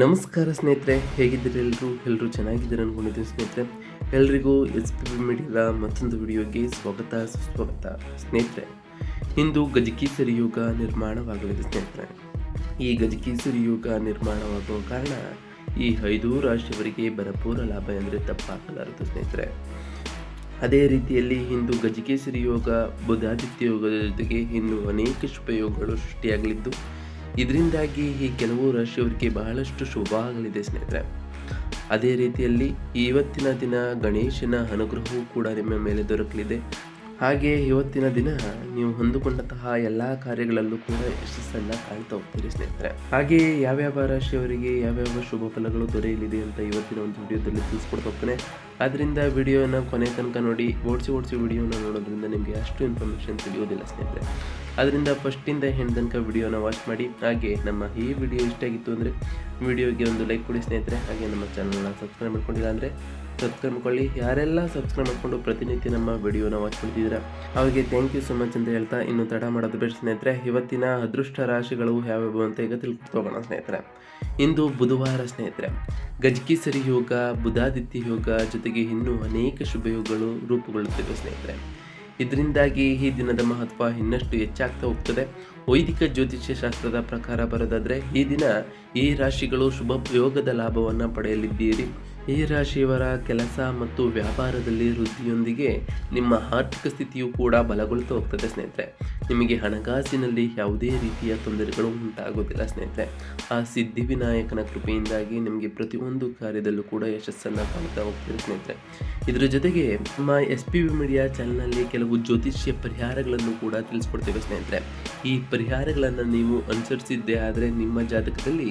ನಮಸ್ಕಾರ ಸ್ನೇಹಿತರೆ, ಹೇಗಿದ್ದೀರಿ ಎಲ್ಲರೂ ಎಲ್ಲರೂ ಚೆನ್ನಾಗಿದ್ದೀರಿ ಅನ್ಕೊಂಡಿದ್ದೀನಿ ಸ್ನೇಹಿತರೆ? ಎಲ್ರಿಗೂ ಎಸ್ ಪಿ ಬಿ ಮೀಡಿಯಾದ ಮತ್ತೊಂದು ವಿಡಿಯೋಗೆ ಸ್ವಾಗತ, ಸುಸ್ವಾಗತ. ಸ್ನೇಹಿತರೆ, ಇಂದು ಗಜಕೀಸರಿ ಯೋಗ ನಿರ್ಮಾಣವಾಗಲಿದೆ ಸ್ನೇಹಿತರೆ. ಈ ಗಜಕೀಸರಿ ಯೋಗ ನಿರ್ಮಾಣವಾಗುವ ಕಾರಣ ಈ ಐದು ರಾಷ್ಟ್ರವರಿಗೆ ಭರಪೂರ ಲಾಭ ಎಂದರೆ ತಪ್ಪಾಗಲಾರದು ಸ್ನೇಹಿತರೆ. ಅದೇ ರೀತಿಯಲ್ಲಿ ಇಂದು ಗಜಕೇಸರಿ ಯೋಗ, ಬುಧಾದಿತ್ಯ ಯೋಗದ ಜೊತೆಗೆ ಇನ್ನೂ ಅನೇಕ ಶುಭಯೋಗಗಳು ಸೃಷ್ಟಿಯಾಗಲಿದ್ದು ಇದರಿಂದಾಗಿ ಈ ಕೆಲವು ರಾಶಿಯವರಿಗೆ ಬಹಳಷ್ಟು ಶುಭ ಸ್ನೇಹಿತರೆ. ಅದೇ ರೀತಿಯಲ್ಲಿ ಇವತ್ತಿನ ದಿನ ಗಣೇಶನ ಅನುಗ್ರಹವೂ ಕೂಡ ನಿಮ್ಮ ಮೇಲೆ ದೊರಕಲಿದೆ. ಹಾಗೆ ಇವತ್ತಿನ ದಿನ ನೀವು ಹೊಂದಿಕೊಂಡಂತಹ ಎಲ್ಲ ಕಾರ್ಯಗಳಲ್ಲೂ ಕೂಡ ಯಶಸ್ಸನ್ನು ಕಾಣ್ತಾ ಹೋಗ್ತೀರಿ ಸ್ನೇಹಿತರೆ. ಹಾಗೆ ಯಾವ್ಯಾವ ರಾಶಿಯವರಿಗೆ ಯಾವ್ಯಾವ ಶುಭ ಫಲಗಳು ದೊರೆಯಲಿದೆ ಅಂತ ಇವತ್ತಿನ ಒಂದು ವಿಡಿಯೋದಲ್ಲಿ ತಿಳಿಸ್ಕೊಡ್ತಾ ಹೋಗ್ತೇನೆ. ಆದ್ದರಿಂದ ವಿಡಿಯೋನ ಕೊನೆ ತನಕ ನೋಡಿ, ಓಡಿಸಿ ಓಡಿಸಿ ವಿಡಿಯೋನ ನೋಡೋದ್ರಿಂದ ನಿಮಗೆ ಅಷ್ಟು ಇನ್ಫಾರ್ಮೇಷನ್ ತಿಳಿಯೋದಿಲ್ಲ ಸ್ನೇಹಿತರೆ. ಅದರಿಂದ ಫಸ್ಟಿಂದ ಹೆಣ್ಣು ತನಕ ವಿಡಿಯೋನ ವಾಚ್ ಮಾಡಿ. ಹಾಗೆ ನಮ್ಮ ಈ ವಿಡಿಯೋ ಇಷ್ಟ ಆಗಿತ್ತು ಅಂದರೆ ವಿಡಿಯೋಗೆ ಒಂದು ಲೈಕ್ ಕೊಡಿ ಸ್ನೇಹಿತರೆ. ಹಾಗೆ ನಮ್ಮ ಚಾನಲ್ನ ಸಬ್ಸ್ಕ್ರೈಬ್ ಮಾಡ್ಕೊಂಡಿಲ್ಲ ಅಂದರೆ ಸಬ್ಸ್ಕ್ರೈಬ್ ಮಾಡ್ಕೊಳ್ಳಿ. ಯಾರೆಲ್ಲ ಸಬ್ಸ್ಕ್ರೈಬ್ ಮಾಡ್ಕೊಂಡು ಪ್ರತಿನಿತ್ಯ ನಮ್ಮ ವಿಡಿಯೋನ ವಾಚ್ ಮಾಡ್ತಿದ್ದೀರಾ, ಅವರಿಗೆ ಥ್ಯಾಂಕ್ ಯು ಸೊ ಮಚ್ ಅಂತ ಹೇಳ್ತಾ ಇನ್ನು ತಡ ಮಾಡೋದು ಬೇಡ ಸ್ನೇಹಿತರೆ. ಇವತ್ತಿನ ಅದೃಷ್ಟ ರಾಶಿಗಳು ಯಾವ್ಯಾವು ಅಂತ ಈಗ ತಿಳ್ಕೊತೋಗೋಣ ಸ್ನೇಹಿತರೆ. ಇಂದು ಬುಧವಾರ ಸ್ನೇಹಿತರೆ. ಗಜಕೀಸರಿ ಯೋಗ, ಬುಧಾದಿತ್ಯ ಯೋಗ ಜೊತೆಗೆ ಇನ್ನೂ ಅನೇಕ ಶುಭಯೋಗಗಳು ರೂಪುಗೊಳ್ಳುತ್ತಿವೆ ಸ್ನೇಹಿತರೆ. ಇದರಿಂದಾಗಿ ಈ ದಿನದ ಮಹತ್ವ ಇನ್ನಷ್ಟು ಹೆಚ್ಚಾಗ್ತಾ ಹೋಗ್ತದೆ. ವೈದಿಕ ಜ್ಯೋತಿಷ್ಯ ಶಾಸ್ತ್ರದ ಪ್ರಕಾರ ಬರೋದಾದರೆ, ಈ ದಿನ ಈ ರಾಶಿಗಳು ಶುಭ ಯೋಗದ ಲಾಭವನ್ನು ಪಡೆಯಲಿದ್ದೀರಿ. ಈ ರಾಶಿಯವರ ಕೆಲಸ ಮತ್ತು ವ್ಯಾಪಾರದಲ್ಲಿ ವೃದ್ಧಿಯೊಂದಿಗೆ ನಿಮ್ಮ ಆರ್ಥಿಕ ಸ್ಥಿತಿಯು ಕೂಡ ಬಲಗೊಳ್ತಾ ಹೋಗ್ತದೆ ಸ್ನೇಹಿತರೆ. ನಿಮಗೆ ಹಣಕಾಸಿನಲ್ಲಿ ಯಾವುದೇ ರೀತಿಯ ತೊಂದರೆಗಳು ಉಂಟಾಗೋದಿಲ್ಲ ಸ್ನೇಹಿತರೆ. ಆ ಸಿದ್ಧಿವಿನಾಯಕನ ಕೃಪೆಯಿಂದಾಗಿ ನಿಮಗೆ ಪ್ರತಿಯೊಂದು ಕಾರ್ಯದಲ್ಲೂ ಕೂಡ ಯಶಸ್ಸನ್ನು ಕಾಣ್ತಾ ಹೋಗ್ತೀರಿ, ಸ್ನೇಹಿತರೆ. ಇದರ ಜೊತೆಗೆ ನಮ್ಮ ಎಸ್ ಪಿ ವಿ ಮೀಡಿಯಾ ಚಾನಲ್ನಲ್ಲಿ ಕೆಲವು ಜ್ಯೋತಿಷ್ಯ ಪರಿಹಾರಗಳನ್ನು ಕೂಡ ತಿಳಿಸ್ಕೊಡ್ತೇವೆ, ಸ್ನೇಹಿತರೆ. ಈ ಪರಿಹಾರಗಳನ್ನು ನೀವು ಅನುಸರಿಸಿದ್ದೇ ಆದರೆ ನಿಮ್ಮ ಜಾತಕದಲ್ಲಿ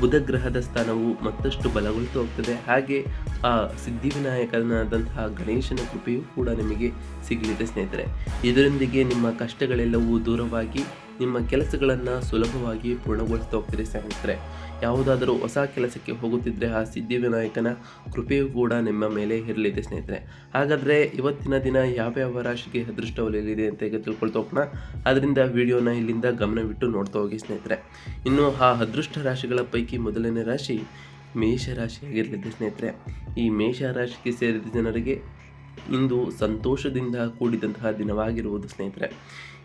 ಬುಧ ಗ್ರಹದ ಸ್ಥಾನವು ಮತ್ತಷ್ಟು ಬಲಗೊಳ್ತಾ ಹೋಗ್ತದೆ. ಹಾಗೆ ಆ ಸಿದ್ಧಿವಿನಾಯಕನಾದಂತಹ ಗಣೇಶನ ಕೃಪೆಯೂ ಕೂಡ ನಿಮಗೆ ಸಿಗಲಿದೆ ಸ್ನೇಹಿತರೆ. ಇದರೊಂದಿಗೆ ನಿಮ್ಮ ಕಷ್ಟಗಳೆಲ್ಲವೂ ದೂರವಾಗಿ ನಿಮ್ಮ ಕೆಲಸಗಳನ್ನು ಸುಲಭವಾಗಿ ಪೂರ್ಣಗೊಳಿಸ್ತಾ ಹೋಗ್ತದೆ ಸ್ನೇಹಿತರೆ. ಯಾವುದಾದರೂ ಹೊಸ ಕೆಲಸಕ್ಕೆ ಹೋಗುತ್ತಿದ್ದರೆ ಆ ಸಿದ್ಧಿವಿನಾಯಕನ ಕೃಪೆಯೂ ಕೂಡ ನಿಮ್ಮ ಮೇಲೆ ಇರಲಿದೆ ಸ್ನೇಹಿತರೆ. ಹಾಗಾದರೆ ಇವತ್ತಿನ ದಿನ ಯಾವ್ಯಾವ ರಾಶಿಗೆ ಅದೃಷ್ಟ ಒಲೆಯಲಿದೆ ಅಂತ ಈಗ ತಿಳ್ಕೊಳ್ತಾ ಅದರಿಂದ ವಿಡಿಯೋನ ಇಲ್ಲಿಂದ ಗಮನವಿಟ್ಟು ನೋಡ್ತಾ ಹೋಗಿ ಸ್ನೇಹಿತರೆ. ಇನ್ನು ಆ ಅದೃಷ್ಟ ರಾಶಿಗಳ ಪೈಕಿ ಮೊದಲನೇ ರಾಶಿ ಮೇಷರಾಶಿಯಾಗಿರಲಿದೆ ಸ್ನೇಹಿತರೆ. ಈ ಮೇಷ ರಾಶಿಗೆ ಸೇರಿದ ಜನರಿಗೆ ಇಂದು ಸಂತೋಷದಿಂದ ಕೂಡಿದಂತಹ ದಿನವಾಗಿರುವುದು ಸ್ನೇಹಿತರೆ.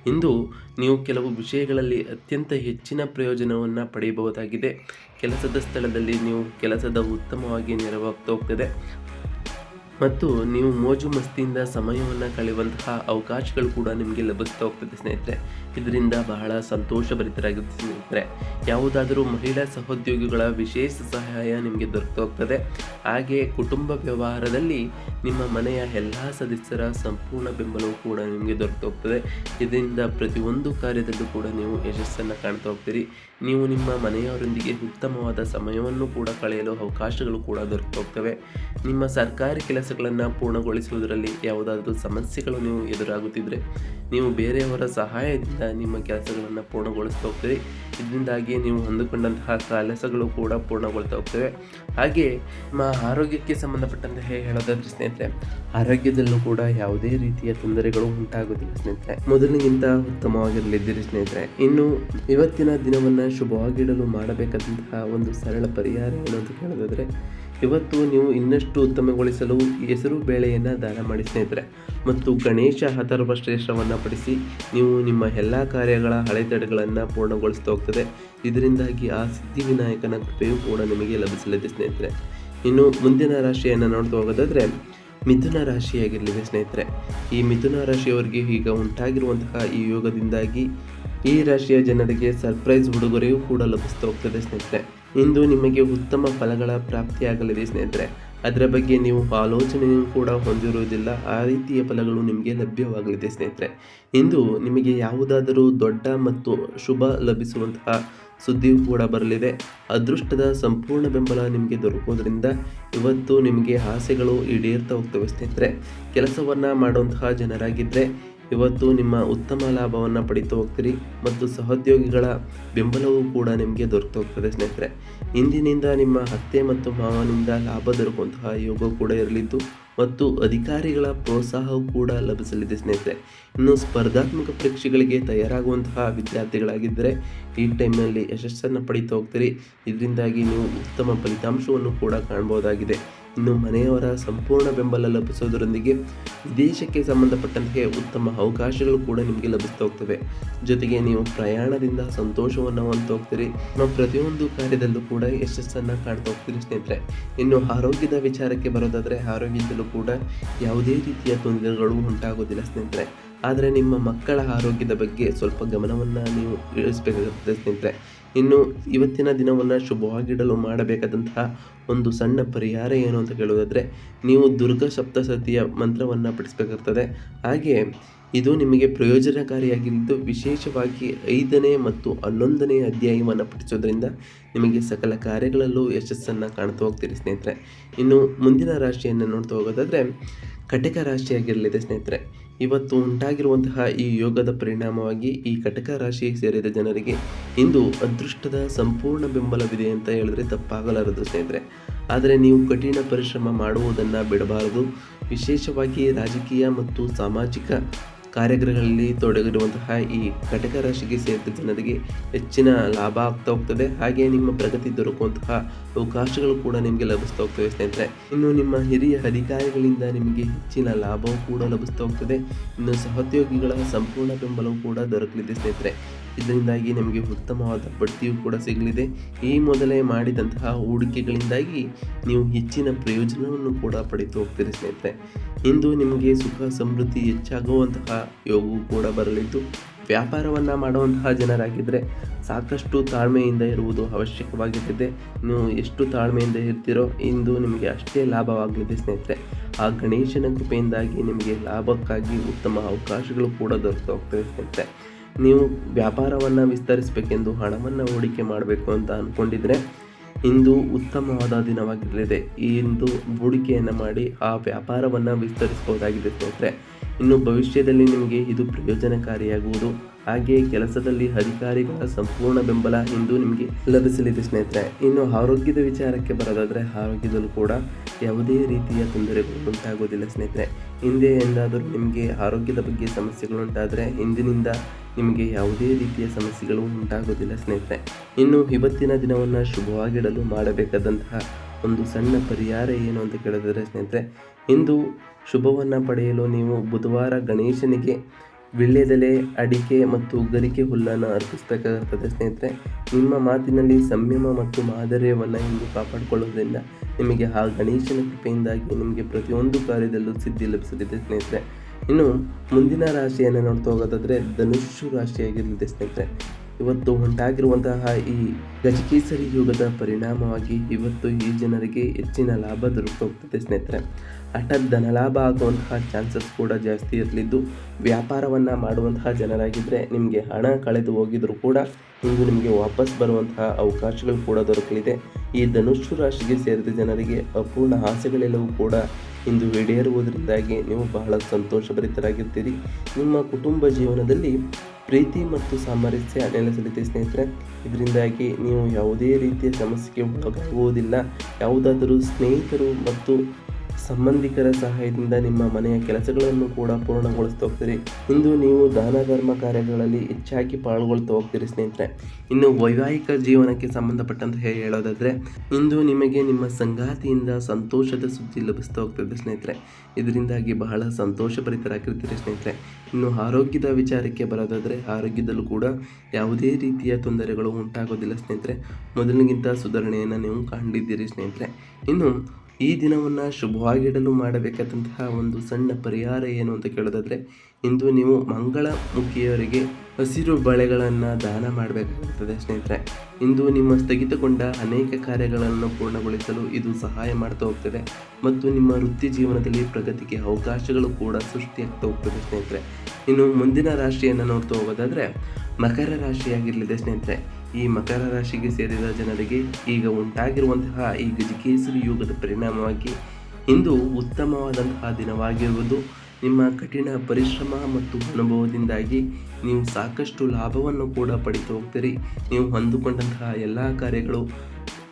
ಇಂದು ನೀವು ಕೆಲವು ವಿಷಯಗಳಲ್ಲಿ ಅತ್ಯಂತ ಹೆಚ್ಚಿನ ಪ್ರಯೋಜನವನ್ನು ಪಡೆಯಬಹುದಾಗಿದೆ. ಕೆಲಸದ ಸ್ಥಳದಲ್ಲಿ ನೀವು ಕೆಲಸದ ಉತ್ತಮವಾಗಿ ನೆರವಾಗ್ತಾ ಹೋಗ್ತದೆ. ಮತ್ತು ನೀವು ಮೋಜು ಮಸ್ತಿಯಿಂದ ಸಮಯವನ್ನು ಕಳೆಯುವಂತಹ ಅವಕಾಶಗಳು ಕೂಡ ನಿಮಗೆ ಲಭಿಸ್ತಾ ಹೋಗ್ತದೆ, ಸ್ನೇಹಿತರೆ. ಇದರಿಂದ ಬಹಳ ಸಂತೋಷಭರಿತರಾಗುತ್ತೆ ಸ್ನೇಹಿತರೆ, ಯಾವುದಾದರೂ ಮಹಿಳಾ ಸಹೋದ್ಯೋಗಿಗಳ ವಿಶೇಷ ಸಹಾಯ ನಿಮಗೆ ದೊರಕ್ತಾ ಹೋಗ್ತದೆ ಹಾಗೆ ಕುಟುಂಬ ವ್ಯವಹಾರದಲ್ಲಿ ನಿಮ್ಮ ಮನೆಯ ಎಲ್ಲ ಸದಸ್ಯರ ಸಂಪೂರ್ಣ ಬೆಂಬಲವು ಕೂಡ ನಿಮಗೆ ದೊರಕ್ತಾ ಹೋಗ್ತದೆ ಇದರಿಂದ ಪ್ರತಿಯೊಂದು ಕಾರ್ಯದಲ್ಲೂ ಕೂಡ ನೀವು ಯಶಸ್ಸನ್ನು ಕಾಣ್ತಾ ಹೋಗ್ತೀರಿ. ನೀವು ನಿಮ್ಮ ಮನೆಯವರೊಂದಿಗೆ ಉತ್ತಮವಾದ ಸಮಯವನ್ನು ಕೂಡ ಕಳೆಯಲು ಅವಕಾಶಗಳು ಕೂಡ ದೊರಕ್ತಾ ಹೋಗ್ತವೆ ನಿಮ್ಮ ಸರ್ಕಾರಿ ಕೆಲಸಗಳನ್ನು ಪೂರ್ಣಗೊಳಿಸುವುದರಲ್ಲಿ ಯಾವುದಾದರೂ ಸಮಸ್ಯೆಗಳು ನೀವು ಎದುರಾಗುತ್ತಿದ್ದರೆ ನೀವು ಬೇರೆಯವರ ಸಹಾಯದಿಂದ ನಿಮ್ಮ ಕೆಲಸಗಳನ್ನು ಪೂರ್ಣಗೊಳಿಸ್ತಾ ಹೋಗ್ತೀರಿ ಇದರಿಂದಾಗಿ ನೀವು ಹೊಂದಿಕೊಂಡಂತಹ ಕೆಲಸಗಳು ಕೂಡ ಪೂರ್ಣಗೊಳ್ತಾ ಹೋಗ್ತವೆ ಹಾಗೆ ನಿಮ್ಮ ಆರೋಗ್ಯಕ್ಕೆ ಸಂಬಂಧಪಟ್ಟಂತೆ ಹೇಳೋದಾದ್ರೆ ಸ್ನೇಹಿತರೆ, ಆರೋಗ್ಯದಲ್ಲೂ ಕೂಡ ಯಾವುದೇ ರೀತಿಯ ತೊಂದರೆಗಳು ಉಂಟಾಗೋದಿಲ್ಲ ಸ್ನೇಹಿತರೆ. ಮೊದಲಿಗಿಂತ ಉತ್ತಮವಾಗಿರಲಿದ್ದೀರಿ ಸ್ನೇಹಿತರೆ. ಇನ್ನು ಇವತ್ತಿನ ದಿನವನ್ನು ಶುಭವಾಗಿಡಲು ಮಾಡಬೇಕಾದಂತಹ ಒಂದು ಸರಳ ಪರಿಹಾರ ಏನು ಅಂತ ಕೇಳೋದಾದ್ರೆ ಇವತ್ತು ನೀವು ಇನ್ನಷ್ಟು ಉತ್ತಮಗೊಳಿಸಲು ಹೆಸರು ಬೇಳೆಯನ್ನು ದಾನ ಮಾಡಿ ಸ್ನೇಹಿತರೆ. ಮತ್ತು ಗಣೇಶ ಅಥರ್ವ ಶ್ರೇಷ್ಠವನ್ನು ಪಡಿಸಿ ನೀವು ನಿಮ್ಮ ಎಲ್ಲ ಕಾರ್ಯಗಳ ಹಳೆತಡೆಗಳನ್ನು ಪೂರ್ಣಗೊಳಿಸ್ತಾ ಹೋಗ್ತದೆ. ಇದರಿಂದಾಗಿ ಆ ಸಿದ್ಧಿವಿನಾಯಕನ ಕೃಪೆಯೂ ಕೂಡ ನಿಮಗೆ ಲಭಿಸಲಿದೆ ಸ್ನೇಹಿತರೆ. ಇನ್ನು ಮುಂದಿನ ರಾಶಿಯನ್ನು ನೋಡ್ತಾ ಹೋಗೋದಾದರೆ ಮಿಥುನ ರಾಶಿಯಾಗಿರಲಿದೆ ಸ್ನೇಹಿತರೆ. ಈ ಮಿಥುನ ರಾಶಿಯವರಿಗೆ ಈಗ ಉಂಟಾಗಿರುವಂತಹ ಈ ಯೋಗದಿಂದಾಗಿ ಈ ರಾಶಿಯ ಜನರಿಗೆ ಸರ್ಪ್ರೈಸ್ ಉಡುಗೊರೆಯೂ ಕೂಡ ಲಭಿಸ್ತಾ ಹೋಗ್ತದೆ ಸ್ನೇಹಿತರೆ. ಇಂದು ನಿಮಗೆ ಉತ್ತಮ ಫಲಗಳ ಪ್ರಾಪ್ತಿಯಾಗಲಿದೆ ಸ್ನೇಹಿತರೆ. ಅದರ ಬಗ್ಗೆ ನೀವು ಆಲೋಚನೆಯೂ ಕೂಡ ಹೊಂದಿರುವುದಿಲ್ಲ. ಆ ರೀತಿಯ ಫಲಗಳು ನಿಮಗೆ ಲಭ್ಯವಾಗಲಿದೆ ಸ್ನೇಹಿತರೆ. ಇಂದು ನಿಮಗೆ ಯಾವುದಾದರೂ ದೊಡ್ಡ ಮತ್ತು ಶುಭ ಲಭಿಸುವಂತಹ ಸುದ್ದಿಯೂ ಕೂಡ ಬರಲಿದೆ. ಅದೃಷ್ಟದ ಸಂಪೂರ್ಣ ಬೆಂಬಲ ನಿಮಗೆ ದೊರಕೋದ್ರಿಂದ ಇವತ್ತು ನಿಮಗೆ ಆಸೆಗಳು ಈಡೇರ್ತಾ ಹೋಗ್ತವೆ ಸ್ನೇಹಿತರೆ. ಕೆಲಸವನ್ನು ಮಾಡುವಂತಹ ಜನರಾಗಿದ್ದರೆ ಇವತ್ತು ನಿಮ್ಮ ಉತ್ತಮ ಲಾಭವನ್ನು ಪಡಿತು ಹೋಗ್ತೀರಿ ಮತ್ತು ಸಹೋದ್ಯೋಗಿಗಳ ಬೆಂಬಲವೂ ಕೂಡ ನಿಮಗೆ ದೊರಕ್ತು ಹೋಗ್ತದೆ ಸ್ನೇಹಿತರೆ. ಇಂದಿನಿಂದ ನಿಮ್ಮ ಅತ್ತೆ ಮತ್ತು ಮಾವನಿಂದ ಲಾಭ ದೊರಕುವಂತಹ ಯೋಗ ಕೂಡ ಇರಲಿದ್ದು ಮತ್ತು ಅಧಿಕಾರಿಗಳ ಪ್ರೋತ್ಸಾಹವೂ ಕೂಡ ಲಭಿಸಲಿದೆ ಸ್ನೇಹಿತರೆ. ಇನ್ನು ಸ್ಪರ್ಧಾತ್ಮಕ ಪರೀಕ್ಷೆಗಳಿಗೆ ತಯಾರಾಗುವಂತಹ ವಿದ್ಯಾರ್ಥಿಗಳಾಗಿದ್ದರೆ ಈ ಟೈಮ್ನಲ್ಲಿ ಯಶಸ್ಸನ್ನು ಪಡೀತಾ ಹೋಗ್ತೀರಿ. ಇದರಿಂದಾಗಿ ನೀವು ಉತ್ತಮ ಫಲಿತಾಂಶವನ್ನು ಕೂಡ ಕಾಣ್ಬೋದಾಗಿದೆ. ಇನ್ನು ಮನೆಯವರ ಸಂಪೂರ್ಣ ಬೆಂಬಲ ಲಭಿಸೋದರೊಂದಿಗೆ ವಿದೇಶಕ್ಕೆ ಸಂಬಂಧಪಟ್ಟಂತೆ ಉತ್ತಮ ಅವಕಾಶಗಳು ಕೂಡ ನಿಮಗೆ ಲಭಿಸ್ತಾ ಹೋಗ್ತವೆ. ಜೊತೆಗೆ ನೀವು ಪ್ರಯಾಣದಿಂದ ಸಂತೋಷವನ್ನು ಹೊಂದ್ತಾ ಹೋಗ್ತೀರಿ. ನಾವು ಪ್ರತಿಯೊಂದು ಕಾರ್ಯದಲ್ಲೂ ಕೂಡ ಯಶಸ್ಸನ್ನು ಕಾಣ್ತಾ ಹೋಗ್ತೀರಿ ಸ್ನೇಹಿತರೆ. ಇನ್ನು ಆರೋಗ್ಯದ ವಿಚಾರಕ್ಕೆ ಬರೋದಾದರೆ ಆರೋಗ್ಯದಲ್ಲೂ ಕೂಡ ಯಾವುದೇ ರೀತಿಯ ತೊಂದರೆಗಳು ಉಂಟಾಗೋದಿಲ್ಲ ಸ್ನೇಹಿತರೆ. ಆದರೆ ನಿಮ್ಮ ಮಕ್ಕಳ ಆರೋಗ್ಯದ ಬಗ್ಗೆ ಸ್ವಲ್ಪ ಗಮನವನ್ನು ನೀವು ಇಳಿಸಬೇಕಾಗುತ್ತದೆ ಸ್ನೇಹಿತರೆ. ಇನ್ನು ಇವತ್ತಿನ ದಿನವನ್ನು ಶುಭವಾಗಿಡಲು ಮಾಡಬೇಕಾದಂತಹ ಒಂದು ಸಣ್ಣ ಪರಿಹಾರ ಏನು ಅಂತ ಕೇಳುವುದಾದರೆ, ನೀವು ದುರ್ಗಾ ಸಪ್ತಸತಿಯ ಮಂತ್ರವನ್ನು ಪಠಿಸಬೇಕಾಗ್ತದೆ. ಹಾಗೆ ಇದು ನಿಮಗೆ ಪ್ರಯೋಜನಕಾರಿಯಾಗಿದ್ದು ವಿಶೇಷವಾಗಿ ಐದನೇ ಮತ್ತು ಹನ್ನೊಂದನೇ ಅಧ್ಯಾಯವನ್ನು ಪಠಿಸೋದ್ರಿಂದ ನಿಮಗೆ ಸಕಲ ಕಾರ್ಯಗಳಲ್ಲೂ ಯಶಸ್ಸನ್ನು ಕಾಣ್ತಾ ಹೋಗ್ತೀರಿ ಸ್ನೇಹಿತರೆ. ಇನ್ನು ಮುಂದಿನ ರಾಶಿಯನ್ನು ನೋಡ್ತಾ ಹೋಗೋದಾದರೆ ಕಟಕ ರಾಶಿಯಾಗಿರಲಿದೆ ಸ್ನೇಹಿತರೆ. ಇವತ್ತು ಉಂಟಾಗಿರುವಂತಹ ಈ ಯೋಗದ ಪರಿಣಾಮವಾಗಿ ಈ ಕಟಕ ರಾಶಿಗೆ ಸೇರಿದ ಜನರಿಗೆ ಇಂದು ಅದೃಷ್ಟದ ಸಂಪೂರ್ಣ ಬೆಂಬಲವಿದೆ ಅಂತ ಹೇಳಿದ್ರೆ ತಪ್ಪಾಗಲಾರದು ಸ್ನೇಹಿತರೆ. ಆದರೆ ನೀವು ಕಠಿಣ ಪರಿಶ್ರಮ ಮಾಡುವುದನ್ನು ಬಿಡಬಾರದು. ವಿಶೇಷವಾಗಿ ರಾಜಕೀಯ ಮತ್ತು ಸಾಮಾಜಿಕ ಕಾರ್ಯಕ್ರಮಗಳಲ್ಲಿ ತೊಡಗಿರುವಂತಹ ಈ ಘಟಕ ರಾಶಿಗೆ ಸೇರಿದ ಜನರಿಗೆ ಹೆಚ್ಚಿನ ಲಾಭ ಆಗ್ತಾ ಹೋಗ್ತದೆ. ಹಾಗೆ ನಿಮ್ಮ ಪ್ರಗತಿ ದೊರಕುವಂತಹ ಅವಕಾಶಗಳು ಕೂಡ ನಿಮಗೆ ಲಭಿಸ್ತಾ ಹೋಗ್ತವೆ ಸ್ನೇಹಿತರೆ. ಇನ್ನು ನಿಮ್ಮ ಹಿರಿಯ ಅಧಿಕಾರಿಗಳಿಂದ ನಿಮಗೆ ಹೆಚ್ಚಿನ ಲಾಭವೂ ಕೂಡ ಲಭಿಸ್ತಾ ಹೋಗ್ತದೆ. ಇನ್ನು ಸಹೋದ್ಯೋಗಿಗಳ ಸಂಪೂರ್ಣ ಬೆಂಬಲವೂ ಕೂಡ ದೊರಕಲಿದೆ ಸ್ನೇಹಿತರೆ. ಇದರಿಂದಾಗಿ ನಿಮಗೆ ಉತ್ತಮವಾದ ಬಡ್ತಿಯೂ ಕೂಡ ಸಿಗಲಿದೆ. ಈ ಮೊದಲೇ ಮಾಡಿದಂತಹ ಹೂಡಿಕೆಗಳಿಂದಾಗಿ ನೀವು ಹೆಚ್ಚಿನ ಪ್ರಯೋಜನವನ್ನು ಕೂಡ ಪಡೆದು ಹೋಗ್ತೀರಿ ಸ್ನೇಹಿತರೆ. ಇಂದು ನಿಮಗೆ ಸುಖ, ಸಮೃದ್ಧಿ ಹೆಚ್ಚಾಗುವಂತಹ ಯೋಗವು ಕೂಡ ಬರಲಿದ್ದು, ವ್ಯಾಪಾರವನ್ನು ಮಾಡುವಂತಹ ಜನರಾಗಿದ್ದರೆ ಸಾಕಷ್ಟು ತಾಳ್ಮೆಯಿಂದ ಇರುವುದು ಅವಶ್ಯಕವಾಗಿರ್ತದೆ. ನೀವು ಎಷ್ಟು ತಾಳ್ಮೆಯಿಂದ ಇರ್ತೀರೋ ಇಂದು ನಿಮಗೆ ಅಷ್ಟೇ ಲಾಭವಾಗಲಿದೆ ಸ್ನೇಹಿತರೆ. ಆ ಗಣೇಶನ ಕೃಪೆಯಿಂದಾಗಿ ನಿಮಗೆ ಲಾಭಕ್ಕಾಗಿ ಉತ್ತಮ ಅವಕಾಶಗಳು ಕೂಡ ದೊರೆತು ಹೋಗ್ತವೆ ಸ್ನೇಹಿತರೆ. ನೀವು ವ್ಯಾಪಾರವನ್ನು ವಿಸ್ತರಿಸಬೇಕೆಂದು ಹಣವನ್ನು ಹೂಡಿಕೆ ಮಾಡಬೇಕು ಅಂತ ಅಂದ್ಕೊಂಡಿದ್ರೆ ಇಂದು ಉತ್ತಮವಾದ ದಿನವಾಗಿರಲಿದೆ. ಇಂದು ಹೂಡಿಕೆಯನ್ನು ಮಾಡಿ ಆ ವ್ಯಾಪಾರವನ್ನು ವಿಸ್ತರಿಸಬಹುದಾಗಿದೆ ಸ್ನೇಹಿತರೆ. ಇನ್ನು ಭವಿಷ್ಯದಲ್ಲಿ ನಿಮಗೆ ಇದು ಪ್ರಯೋಜನಕಾರಿಯಾಗುವುದು. ಹಾಗೆಯೇ ಕೆಲಸದಲ್ಲಿ ಅಧಿಕಾರಿಗಳ ಸಂಪೂರ್ಣ ಬೆಂಬಲ ಇಂದು ನಿಮಗೆ ಲಭಿಸಲಿದೆ ಸ್ನೇಹಿತರೆ. ಇನ್ನು ಆರೋಗ್ಯದ ವಿಚಾರಕ್ಕೆ ಬರೋದಾದರೆ ಆರೋಗ್ಯದಲ್ಲೂ ಕೂಡ ಯಾವುದೇ ರೀತಿಯ ತೊಂದರೆಗಳು ಉಂಟಾಗೋದಿಲ್ಲ ಸ್ನೇಹಿತರೆ. ಹಿಂದೆ ಎಂದಾದರೂ ನಿಮಗೆ ಆರೋಗ್ಯದ ಬಗ್ಗೆ ಸಮಸ್ಯೆಗಳು ಉಂಟಾದರೆ ಇಂದಿನಿಂದ ನಿಮಗೆ ಯಾವುದೇ ರೀತಿಯ ಸಮಸ್ಯೆಗಳು ಉಂಟಾಗೋದಿಲ್ಲ ಸ್ನೇಹಿತರೆ. ಇನ್ನು ಇವತ್ತಿನ ದಿನವನ್ನು ಶುಭವಾಗಿಡಲು ಮಾಡಬೇಕಾದಂತಹ ಒಂದು ಸಣ್ಣ ಪರಿಹಾರ ಏನು ಅಂತ ಕೇಳಿದರೆ ಸ್ನೇಹಿತರೆ, ಇಂದು ಶುಭವನ್ನು ಪಡೆಯಲು ನೀವು ಬುಧವಾರ ಗಣೇಶನಿಗೆ ವಿಳ್ಯದೆಲೆ, ಅಡಿಕೆ ಮತ್ತು ಗರಿಕೆ ಹುಲ್ಲನ್ನು ಅರ್ಪಿಸಬೇಕಾಗುತ್ತದೆ ಸ್ನೇಹಿತರೆ. ನಿಮ್ಮ ಮಾತಿನಲ್ಲಿ ಸಂಯಮ ಮತ್ತು ಮಾಧುರ್ಯವನ್ನು ಇಂದು ಕಾಪಾಡಿಕೊಳ್ಳೋದ್ರಿಂದ ನಿಮಗೆ ಆ ಗಣೇಶನ ಕೃಪೆಯಿಂದಾಗಿ ನಿಮಗೆ ಪ್ರತಿಯೊಂದು ಕಾರ್ಯದಲ್ಲೂ ಸಿದ್ಧಿ ಲಭಿಸಲಿದೆ ಸ್ನೇಹಿತರೆ. ಇನ್ನು ಮುಂದಿನ ರಾಶಿಯನ್ನು ನೋಡ್ತಾ ಹೋಗೋದಾದರೆ ಧನುಷು ರಾಶಿಯಾಗಿರಲಿದೆ ಸ್ನೇಹಿತರೆ. ಇವತ್ತು ಉಂಟಾಗಿರುವಂತಹ ಈ ಗಜಕೇಸರಿ ಯುಗದ ಪರಿಣಾಮವಾಗಿ ಇವತ್ತು ಈ ಜನರಿಗೆ ಹೆಚ್ಚಿನ ಲಾಭ ದೊರಕೋಗ್ತದೆ ಸ್ನೇಹಿತರೆ. ಹಠಾತ್ ಧನಲಾಭ ಆಗುವಂತಹ ಚಾನ್ಸಸ್ ಕೂಡ ಜಾಸ್ತಿ ಇರಲಿದ್ದು, ವ್ಯಾಪಾರವನ್ನು ಮಾಡುವಂತಹ ಜನರಾಗಿದ್ದರೆ ನಿಮಗೆ ಹಣ ಕಳೆದು ಹೋಗಿದ್ರೂ ಕೂಡ ಇಂದು ನಿಮಗೆ ವಾಪಸ್ ಬರುವಂತಹ ಅವಕಾಶಗಳು ಕೂಡ ದೊರಕಲಿದೆ. ಈ ಧನುಷು ರಾಶಿಗೆ ಸೇರಿದ ಜನರಿಗೆ ಅಪೂರ್ಣ ಆಸೆಗಳೆಲ್ಲವೂ ಕೂಡ ಇಂದು ಈಡೇರುವುದರಿಂದಾಗಿ ನೀವು ಬಹಳ ಸಂತೋಷಭರಿತರಾಗಿರ್ತೀರಿ ನಿಮ್ಮ ಕುಟುಂಬ ಜೀವನದಲ್ಲಿ ಪ್ರೀತಿ ಮತ್ತು ಸಾಮರಸ್ಯ ನೆಲೆಸಲಿದೆ ಸ್ನೇಹಿತರೆ. ಇದರಿಂದಾಗಿ ನೀವು ಯಾವುದೇ ರೀತಿಯ ಸಮಸ್ಯೆಗೆ ಒಳಗಾಗುವುದಿಲ್ಲ. ಯಾವುದಾದರೂ ಸ್ನೇಹಿತರು ಮತ್ತು ಸಂಬಂಧಿಕರ ಸಹಾಯದಿಂದ ನಿಮ್ಮ ಮನೆಯ ಕೆಲಸಗಳನ್ನು ಕೂಡ ಪೂರ್ಣಗೊಳಿಸ್ತಾ ಹೋಗ್ತೀರಿ ಇಂದು ನೀವು ದಾನ ಧರ್ಮ ಕಾರ್ಯಗಳಲ್ಲಿ ಹೆಚ್ಚಾಗಿ ಪಾಲ್ಗೊಳ್ತಾ ಹೋಗ್ತೀರಿ ಸ್ನೇಹಿತರೆ. ಇನ್ನು ವೈವಾಹಿಕ ಜೀವನಕ್ಕೆ ಸಂಬಂಧಪಟ್ಟಂತೆ ಹೇಳೋದಾದರೆ, ಇಂದು ನಿಮಗೆ ನಿಮ್ಮ ಸಂಗಾತಿಯಿಂದ ಸಂತೋಷದ ಸುದ್ದಿ ಲಭಿಸ್ತಾ ಹೋಗ್ತದೆ ಸ್ನೇಹಿತರೆ. ಇದರಿಂದಾಗಿ ಬಹಳ ಸಂತೋಷಭರಿತರಾಗಿರ್ತೀರಿ ಸ್ನೇಹಿತರೆ. ಇನ್ನು ಆರೋಗ್ಯದ ವಿಚಾರಕ್ಕೆ ಬರೋದಾದರೆ, ಆರೋಗ್ಯದಲ್ಲೂ ಕೂಡ ಯಾವುದೇ ರೀತಿಯ ತೊಂದರೆಗಳು ಉಂಟಾಗೋದಿಲ್ಲ ಸ್ನೇಹಿತರೆ. ಮೊದಲಿಗಿಂತ ಸುಧಾರಣೆಯನ್ನು ನೀವು ಕಂಡಿದ್ದೀರಿ ಸ್ನೇಹಿತರೆ. ಇನ್ನು ಈ ದಿನವನ್ನು ಶುಭವಾಗಿಡಲು ಮಾಡಬೇಕಾದಂತಹ ಒಂದು ಸಣ್ಣ ಪರಿಹಾರ ಏನು ಅಂತ ಕೇಳೋದಾದರೆ, ಇಂದು ನೀವು ಮಂಗಳ ಮುಖಿಯವರಿಗೆ ಹಸಿರು ಬಳೆಗಳನ್ನು ದಾನ ಮಾಡಬೇಕಾಗುತ್ತದೆ ಸ್ನೇಹಿತರೆ. ಇಂದು ನಿಮ್ಮ ಸ್ಥಗಿತಗೊಂಡ ಅನೇಕ ಕಾರ್ಯಗಳನ್ನು ಪೂರ್ಣಗೊಳಿಸಲು ಇದು ಸಹಾಯ ಮಾಡ್ತಾ ಹೋಗ್ತದೆ. ಮತ್ತು ನಿಮ್ಮ ವೃತ್ತಿ ಜೀವನದಲ್ಲಿ ಪ್ರಗತಿಗೆ ಅವಕಾಶಗಳು ಕೂಡ ಸೃಷ್ಟಿಯಾಗ್ತಾ ಹೋಗ್ತದೆ ಸ್ನೇಹಿತರೆ. ಇನ್ನು ಮುಂದಿನ ರಾಶಿಯನ್ನು ನೋಡ್ತಾ ಹೋಗೋದಾದರೆ, ಮಕರ ರಾಶಿಯಾಗಿರಲಿದೆ ಸ್ನೇಹಿತರೆ. ಈ ಮಕರ ರಾಶಿಗೆ ಸೇರಿದ ಜನರಿಗೆ ಈಗ ಉಂಟಾಗಿರುವಂತಹ ಈ ಗಜಕೇಸರಿ ಯೋಗದ ಪರಿಣಾಮವಾಗಿ ಇಂದು ಉತ್ತಮವಾದಂತಹ ದಿನವಾಗಿರುವುದು. ನಿಮ್ಮ ಕಠಿಣ ಪರಿಶ್ರಮ ಮತ್ತು ಅನುಭವದಿಂದಾಗಿ ನೀವು ಸಾಕಷ್ಟು ಲಾಭವನ್ನು ಕೂಡ ಪಡಿತು ಹೋಗ್ತೀರಿ. ನೀವು ಹೊಂದಿಕೊಂಡಂತಹ ಎಲ್ಲ ಕಾರ್ಯಗಳು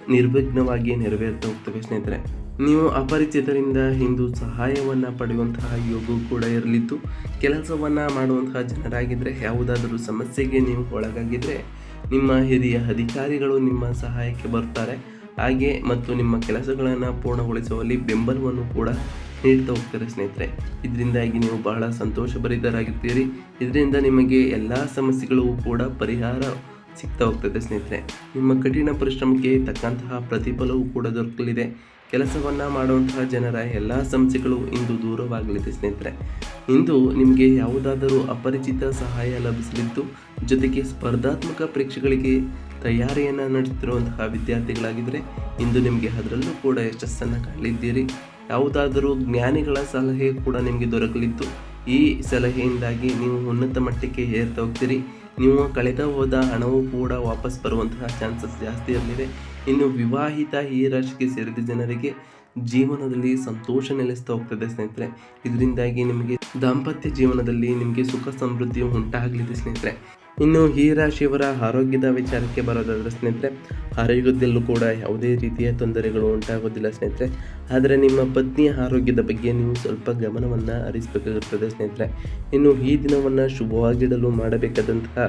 ನಿರ್ವಿಘ್ನವಾಗಿ ನೆರವೇರ್ತಾ ಹೋಗ್ತವೆ ಸ್ನೇಹಿತರೆ. ನೀವು ಅಪರಿಚಿತರಿಂದ ಇಂದು ಸಹಾಯವನ್ನು ಪಡೆಯುವಂತಹ ಯೋಗವು ಕೂಡ ಇರಲಿದ್ದು, ಕೆಲಸವನ್ನು ಮಾಡುವಂತಹ ಜನರಾಗಿದ್ದರೆ ಯಾವುದಾದರೂ ಸಮಸ್ಯೆಗೆ ನೀವು ಒಳಗಾಗಿದ್ದರೆ ನಿಮ್ಮ ಹಿರಿಯ ಅಧಿಕಾರಿಗಳು ನಿಮ್ಮ ಸಹಾಯಕ್ಕೆ ಬರ್ತಾರೆ. ಹಾಗೆ ಮತ್ತು ನಿಮ್ಮ ಕೆಲಸಗಳನ್ನು ಪೂರ್ಣಗೊಳಿಸುವಲ್ಲಿ ಬೆಂಬಲವನ್ನು ಕೂಡ ನೀಡ್ತಾ ಹೋಗ್ತಾರೆ ಸ್ನೇಹಿತರೆ. ಇದರಿಂದಾಗಿ ನೀವು ಬಹಳ ಸಂತೋಷಭರಿತರಾಗಿರ್ತೀರಿ. ಇದರಿಂದ ನಿಮಗೆ ಎಲ್ಲ ಸಮಸ್ಯೆಗಳು ಕೂಡ ಪರಿಹಾರ ಸಿಗ್ತಾ ಹೋಗ್ತದೆ ಸ್ನೇಹಿತರೆ. ನಿಮ್ಮ ಕಠಿಣ ಪರಿಶ್ರಮಕ್ಕೆ ತಕ್ಕಂತಹ ಪ್ರತಿಫಲವೂ ಕೂಡ ದೊರಕಲಿದೆ. ಕೆಲಸವನ್ನು ಮಾಡುವಂತಹ ಜನರ ಎಲ್ಲ ಸಮಸ್ಯೆಗಳು ಇಂದು ದೂರವಾಗಲಿದೆ ಸ್ನೇಹಿತರೆ. ಇಂದು ನಿಮಗೆ ಯಾವುದಾದರೂ ಅಪರಿಚಿತ ಸಹಾಯ ಲಭಿಸಲಿದ್ದು, ಜೊತೆಗೆ ಸ್ಪರ್ಧಾತ್ಮಕ ಪರೀಕ್ಷೆಗಳಿಗೆ ತಯಾರಿಯನ್ನು ನಡೆಸುತ್ತಿರುವಂತಹ ವಿದ್ಯಾರ್ಥಿಗಳಾಗಿದ್ದರೆ ಇಂದು ನಿಮಗೆ ಅದರಲ್ಲೂ ಕೂಡ ಯಶಸ್ಸನ್ನು ಕಾಣಲಿದ್ದೀರಿ. ಯಾವುದಾದರೂ ಜ್ಞಾನಿಗಳ ಸಲಹೆ ಕೂಡ ನಿಮಗೆ ದೊರಕಲಿದ್ದು, ಈ ಸಲಹೆಯಿಂದಾಗಿ ನೀವು ಉನ್ನತ ಮಟ್ಟಕ್ಕೆ ಏರ್ತಾ ಹೋಗ್ತೀರಿ. ನೀವು ಕಳೆದ ಹೋದ ಹಣವು ಕೂಡ ವಾಪಸ್ ಬರುವಂತಹ ಚಾನ್ಸಸ್ ಜಾಸ್ತಿ ಇರಲಿದೆ. ಇನ್ನು ವಿವಾಹಿತ ಈ ರಾಶಿಗೆ ಸೇರಿದ ಜನರಿಗೆ ಜೀವನದಲ್ಲಿ ಸಂತೋಷ ನೆಲೆಸ್ತಾ ಹೋಗ್ತದೆ ಸ್ನೇಹಿತರೆ. ಇದರಿಂದಾಗಿ ನಿಮಗೆ ದಾಂಪತ್ಯ ಜೀವನದಲ್ಲಿ ನಿಮಗೆ ಸುಖ ಸಮೃದ್ಧಿಯು ಉಂಟಾಗಲಿದೆ ಸ್ನೇಹಿತರೆ. ಇನ್ನು ಈ ರಾಶಿಯವರ ಆರೋಗ್ಯದ ವಿಚಾರಕ್ಕೆ ಬರೋದಾದ್ರೆ ಸ್ನೇಹಿತರೆ, ಆರೋಗ್ಯದಲ್ಲೂ ಕೂಡ ಯಾವುದೇ ರೀತಿಯ ತೊಂದರೆಗಳು ಉಂಟಾಗೋದಿಲ್ಲ ಸ್ನೇಹಿತರೆ. ಆದರೆ ನಿಮ್ಮ ಪತ್ನಿಯ ಆರೋಗ್ಯದ ಬಗ್ಗೆ ನೀವು ಸ್ವಲ್ಪ ಗಮನವನ್ನು ಹರಿಸಬೇಕಾಗುತ್ತದೆ ಸ್ನೇಹಿತರೆ. ಇನ್ನು ಈ ದಿನವನ್ನು ಶುಭವಾಗಿಡಲು ಮಾಡಬೇಕಾದಂತಹ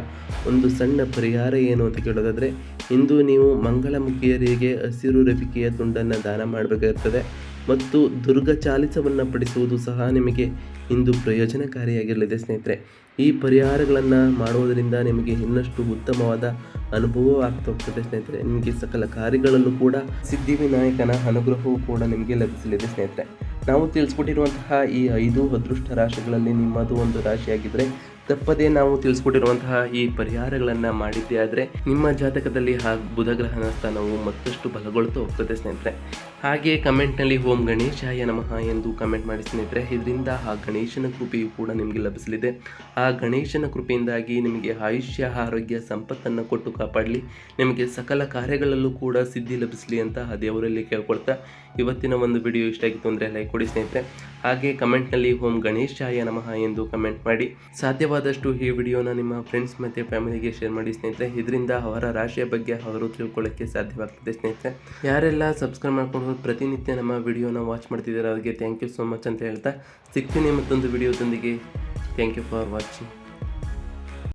ಒಂದು ಸಣ್ಣ ಪರಿಹಾರ ಏನು ಅಂತ ಕೇಳೋದಾದರೆ, ಇಂದು ನೀವು ಮಂಗಳಮುಖಿಯರಿಗೆ ಹಸಿರು ರವಿಕೆಯ ತುಂಡನ್ನು ದಾನ ಮಾಡಬೇಕಾಗಿರ್ತದೆ ಮತ್ತು ದುರ್ಗ ಚಾಲಿಸವನ್ನು ಪಡಿಸುವುದು ಸಹ ನಿಮಗೆ ಇಂದು ಪ್ರಯೋಜನಕಾರಿಯಾಗಿರಲಿದೆ ಸ್ನೇಹಿತರೆ. ಈ ಪರಿಹಾರಗಳನ್ನು ಮಾಡುವುದರಿಂದ ನಿಮಗೆ ಇನ್ನಷ್ಟು ಉತ್ತಮವಾದ ಅನುಭವ ಆಗ್ತಾ ಹೋಗ್ತದೆ ಸ್ನೇಹಿತರೆ. ನಿಮಗೆ ಸಕಲ ಕಾರ್ಯಗಳಲ್ಲೂ ಕೂಡ ಸಿದ್ಧಿವಿನಾಯಕನ ಅನುಗ್ರಹವೂ ಕೂಡ ನಿಮಗೆ ಲಭಿಸಲಿದೆ ಸ್ನೇಹಿತರೆ. ನಾವು ತಿಳಿಸ್ಕೊಟ್ಟಿರುವಂತಹ ಈ ಐದು ಅದೃಷ್ಟ ರಾಶಿಗಳಲ್ಲಿ ನಿಮ್ಮದು ಒಂದು ರಾಶಿಯಾಗಿದ್ದರೆ ತಪ್ಪದೇ ನಾವು ತಿಳಿಸ್ಕೊಟ್ಟಿರುವಂತಹ ಈ ಪರಿಹಾರಗಳನ್ನು ಮಾಡಿದ್ದೇ ಆದರೆ ನಿಮ್ಮ ಜಾತಕದಲ್ಲಿ ಹಾಗೂ ಬುಧ ಗ್ರಹಣ ಸ್ಥಾನವು ಮತ್ತಷ್ಟು ಬಲಗೊಳ್ತಾ ಹೋಗ್ತದೆ ಸ್ನೇಹಿತರೆ. ಹಾಗೆ ಕಮೆಂಟ್ನಲ್ಲಿ ಓಂ ಗಣೇಶಾಯ ನಮಃ ಎಂದು ಕಮೆಂಟ್ ಮಾಡಿ ಸ್ನೇಹಿತರೆ. ಇದರಿಂದ ಆ ಗಣೇಶನ ಕೃಪೆಯು ಕೂಡ ನಿಮಗೆ ಲಭಿಸಲಿದೆ. ಆ ಗಣೇಶನ ಕೃಪೆಯಿಂದಾಗಿ ನಿಮಗೆ ಆಯುಷ್ಯ, ಆರೋಗ್ಯ, ಸಂಪತ್ತನ್ನು ಕೊಟ್ಟು ಕಾಪಾಡಲಿ. ನಿಮಗೆ ಸಕಲ ಕಾರ್ಯಗಳಲ್ಲೂ ಕೂಡ ಸಿದ್ಧಿ ಲಭಿಸಲಿ ಅಂತ ಆ ದೇವರಲ್ಲಿ ಕೇಳ್ಕೊಳ್ತಾ ಇವತ್ತಿನ ಒಂದು ವಿಡಿಯೋ ಇಷ್ಟ ಆಗಿತ್ತು ಅಂದರೆ ಲೈಕ್ ಕೊಡಿ ಸ್ನೇಹಿತರೆ. ಹಾಗೆ ಕಮೆಂಟ್ನಲ್ಲಿ ಓಂ ಗಣೇಶಾಯ ನಮಃ ಎಂದು ಕಮೆಂಟ್ ಮಾಡಿ. ಸಾಧ್ಯವಾದಷ್ಟು ಈ ವಿಡಿಯೋನ ನಿಮ್ಮ ಫ್ರೆಂಡ್ಸ್ ಮತ್ತು ಫ್ಯಾಮಿಲಿಗೆ ಶೇರ್ ಮಾಡಿ ಸ್ನೇಹಿತರೆ. ಇದರಿಂದ ಅವರ ರಾಶಿಯ ಬಗ್ಗೆ ಅವರು ತಿಳ್ಕೊಳ್ಳೋಕ್ಕೆ ಸಾಧ್ಯವಾಗ್ತದೆ ಸ್ನೇಹಿತರೆ. ಯಾರೆಲ್ಲ ಸಬ್ಸ್ಕ್ರೈಬ್ ಮಾಡ್ಕೊಂಡು ಪ್ರತಿನಿತ್ಯ ನಮ್ಮ ವಿಡಿಯೋನ ವಾಚ್ ಮಾಡ್ತಿದ್ದಾರೆ ಅವರಿಗೆ ಥ್ಯಾಂಕ್ ಯು ಸೋ ಮಚ್ ಅಂತ ಹೇಳ್ತಾ ಸಿಗ್ತೀನಿ ಮತ್ತೊಂದು ವಿಡಿಯೋದೊಂದಿಗೆ. Thank you for watching